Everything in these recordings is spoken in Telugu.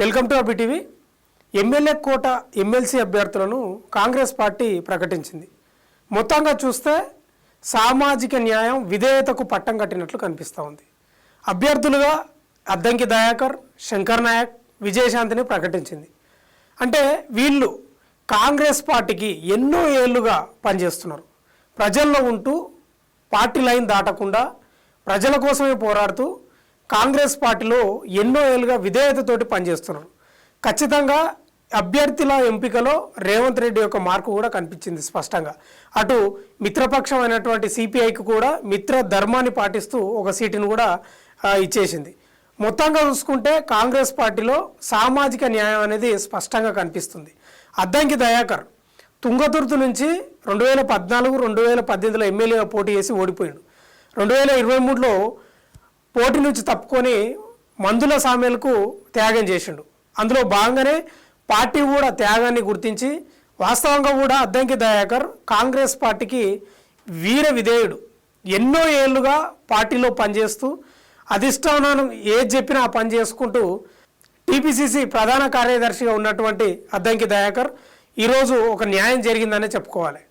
Welcome to A B TV MLA quota MLC అభ్యర్థులను కాంగ్రెస్ పార్టీ ప్రకటించింది. మొత్తంగా చూస్తే సామాజిక న్యాయం విధేయతకు పట్టం కట్టినట్లు కనిపిస్తూ ఉంది. అభ్యర్థులుగా అద్దంకి దయాకర్ శంకర్ నాయక్ విజయశాంతిని ప్రకటించింది. అంటే వీళ్ళు కాంగ్రెస్ పార్టీకి ఎన్నో ఏళ్ళుగా పనిచేస్తున్నారు. ప్రజల్లో ఉంటూ పార్టీ లైన్ దాటకుండా ప్రజల కోసమే పోరాడుతూ కాంగ్రెస్ పార్టీలో ఎన్నో ఏళ్ళుగా విధేయతతోటి పనిచేస్తున్నారు. ఖచ్చితంగా అభ్యర్థుల ఎంపికలో రేవంత్ రెడ్డి యొక్క మార్కు కూడా కనిపించింది స్పష్టంగా. అటు మిత్రపక్షం అయినటువంటి సిపిఐకి కూడా మిత్ర ధర్మాన్ని పాటిస్తూ ఒక సీటును కూడా ఇచ్చేసింది. మొత్తంగా చూసుకుంటే కాంగ్రెస్ పార్టీలో సామాజిక న్యాయం అనేది స్పష్టంగా కనిపిస్తుంది. అద్దంకి దయాకర్ తుంగతుర్తి నుంచి రెండు వేల పద్నాలుగు రెండు వేల పద్దెనిమిదిలో ఎమ్మెల్యేగా పోటీ చేసి ఓడిపోయాడు. రెండు వేల ఇరవై మూడులో పోటీ నుంచి తప్పుకొని మందుల సామెలకు త్యాగం చేసిండు. అందులో భాగంగానే పార్టీ కూడా త్యాగాన్ని గుర్తించి వాస్తవంగా కూడా అద్దంకి దయాకర్ కాంగ్రెస్ పార్టీకి వీర విధేయుడు. ఎన్నో ఏళ్ళుగా పార్టీలో పనిచేస్తూ అధిష్టానం ఏది చెప్పినా పని చేసుకుంటూ టీపీసీసీ ప్రధాన కార్యదర్శిగా ఉన్నటువంటి అద్దంకి దయాకర్ ఈరోజు ఒక న్యాయం జరిగిందనే చెప్పుకోవాలి.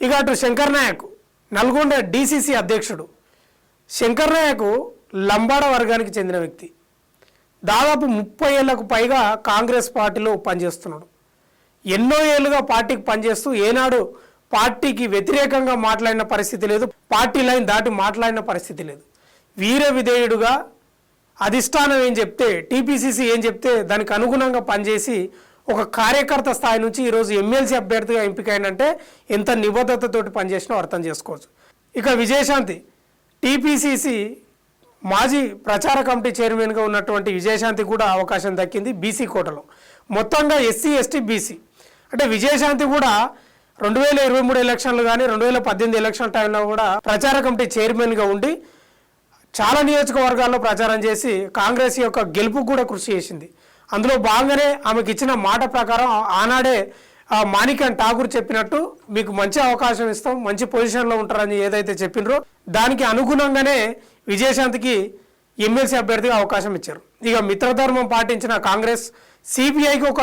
ఇక అటు శంకర్ నాయక్ నల్గొండ డీసీసీ అధ్యక్షుడు. శంకర్ నాయక్ లంబాడ వర్గానికి చెందిన వ్యక్తి. దాదాపు ముప్పై ఏళ్ళకు పైగా కాంగ్రెస్ పార్టీలో పనిచేస్తున్నాడు. ఎన్నో ఏళ్ళుగా పార్టీకి పనిచేస్తూ ఏనాడు పార్టీకి వ్యతిరేకంగా మాట్లాడిన పరిస్థితి లేదు పార్టీ లైన్ దాటి మాట్లాడిన పరిస్థితి లేదు. వీర విధేయుడుగా అధిష్టానం ఏం చెప్తే టీపీసీసీ ఏం చెప్తే దానికి అనుగుణంగా పనిచేసి ఒక కార్యకర్త స్థాయి నుంచి ఈరోజు ఎమ్మెల్సీ అభ్యర్థిగా ఎంపికైనంటే ఎంత నిబద్ధతతోటి పనిచేసినా అర్థం చేసుకోవచ్చు. ఇక విజయశాంతి టీపీసీసీ మాజీ ప్రచార కమిటీ చైర్మన్గా ఉన్నటువంటి విజయశాంతి కూడా అవకాశం దక్కింది బీసీ కోటలో. మొత్తంగా ఎస్సీ ఎస్టీ బీసీ. అంటే విజయశాంతి కూడా రెండు వేల ఇరవై మూడు ఎలక్షన్లు కానీ రెండు వేల పద్దెనిమిది ఎలక్షన్ టైంలో కూడా ప్రచార కమిటీ చైర్మన్గా ఉండి చాలా నియోజకవర్గాల్లో ప్రచారం చేసి కాంగ్రెస్ యొక్క గెలుపుకు కూడా కృషి చేసింది. అందులో భాగంగానే ఆమెకి ఇచ్చిన మాట ప్రకారం ఆనాడే మాణిక్యం ఠాగూర్ చెప్పినట్టు మీకు మంచి అవకాశం ఇస్తాం మంచి పొజిషన్లో ఉంటారని ఏదైతే చెప్పినరో దానికి అనుగుణంగానే విజయశాంతికి ఎమ్మెల్సీ అభ్యర్థిగా అవకాశం ఇచ్చారు. ఇక మిత్రధర్మం పాటించిన కాంగ్రెస్ సిపిఐకి ఒక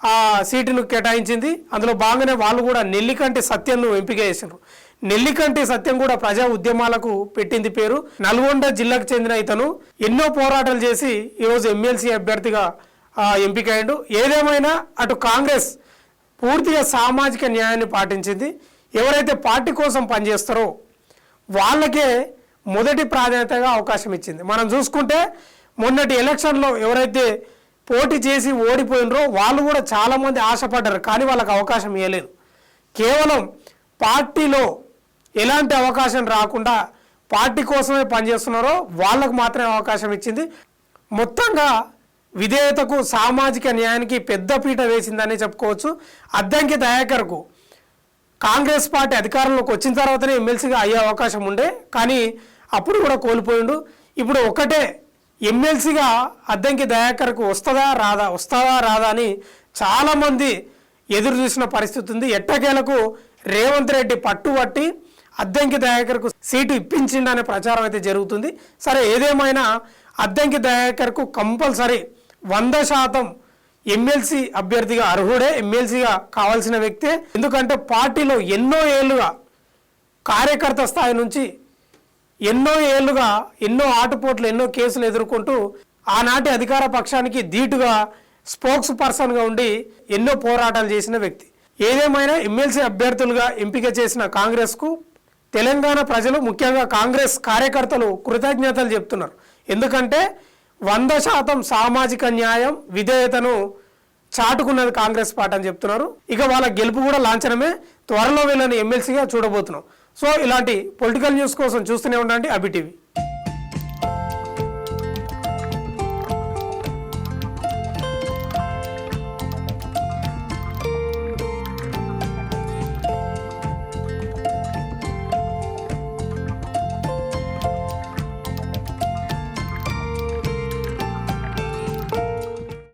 ఆ సీటును కేటాయించింది. అందులో భాగంగానే వాళ్ళు కూడా నెల్లికంటి సత్యంను ఎంపిక చేశారు. నెల్లికంటి సత్యం కూడా ప్రజా ఉద్యమాలకు పెట్టింది పేరు. నల్గొండ జిల్లాకు చెందిన ఇతను ఎన్నో పోరాటాలు చేసి ఈరోజు ఎమ్మెల్సీ అభ్యర్థిగా ఎంపికయ్యాడు. ఏదేమైనా అటు కాంగ్రెస్ పూర్తిగా సామాజిక న్యాయాన్ని పాటించింది. ఎవరైతే పార్టీ కోసం పనిచేస్తారో వాళ్ళకే మొదటి ప్రాధాన్యతగా అవకాశం ఇచ్చింది. మనం చూసుకుంటే మొన్నటి ఎలక్షన్లో ఎవరైతే పోటీ చేసి ఓడిపోయినరో వాళ్ళు కూడా చాలామంది ఆశపడ్డారు. కానీ వాళ్ళకి అవకాశం ఇవ్వలేదు కేవలం పార్టీలో ఎలాంటి అవకాశం రాకుండా పార్టీ కోసమే పనిచేస్తున్నారో వాళ్ళకు మాత్రమే అవకాశం ఇచ్చింది. మొత్తంగా విధేయతకు సామాజిక న్యాయానికి పెద్దపీట వేసిందని చెప్పుకోవచ్చు. అద్దంకి దయాకర్కు కాంగ్రెస్ పార్టీ అధికారంలోకి వచ్చిన తర్వాతనే ఎమ్మెల్సీగా అయ్యే అవకాశం ఉండే. కానీ అప్పుడు కూడా కోల్పోయిండు. ఇప్పుడు ఒకటే ఎమ్మెల్సీగా అద్దంకి దయాకర్కు వస్తుందా రాదా వస్తుందా రాదా అని చాలామంది ఎదురు చూసిన పరిస్థితి ఉంది. ఎట్టకేలకు రేవంత్ రెడ్డి పట్టుబట్టి అద్దంకి దయాకర్కు సీటు ఇప్పించిండనే ప్రచారం అయితే జరుగుతుంది. సరే ఏదేమైనా అద్దంకి దయాకర్కు కంపల్సరీ వంద శాతం ఎమ్మెల్సీ అభ్యర్థిగా అర్హుడే ఎమ్మెల్సీగా కావాల్సిన వ్యక్తే. ఎందుకంటే పార్టీలో ఎన్నో ఏళ్ళుగా కార్యకర్త స్థాయి నుంచి ఎన్నో ఏళ్ళుగా ఎన్నో ఆటుపోట్లు ఎన్నో కేసులు ఎదుర్కొంటూ ఆనాటి అధికార పక్షానికి ధీటుగా స్పోక్స్ పర్సన్గా ఉండి ఎన్నో పోరాటాలు చేసిన వ్యక్తి. ఏదేమైనా ఎమ్మెల్సీ అభ్యర్థులుగా ఎంపిక చేసిన కాంగ్రెస్కు తెలంగాణ ప్రజలు ముఖ్యంగా కాంగ్రెస్ కార్యకర్తలు కృతజ్ఞతలు చెప్తున్నారు. ఎందుకంటే వంద శాతం సామాజిక న్యాయం విధేయతను చాటుకున్నది కాంగ్రెస్ పార్టీ అని చెప్తున్నారు. ఇక వాళ్ళ గెలుపు కూడా లాంఛనమే. త్వరలో వీళ్ళని ఎమ్మెల్సీగా చూడబోతున్నాం. సో ఇలాంటి పొలిటికల్ న్యూస్ కోసం చూస్తూనే ఉండండి అబిటీవీ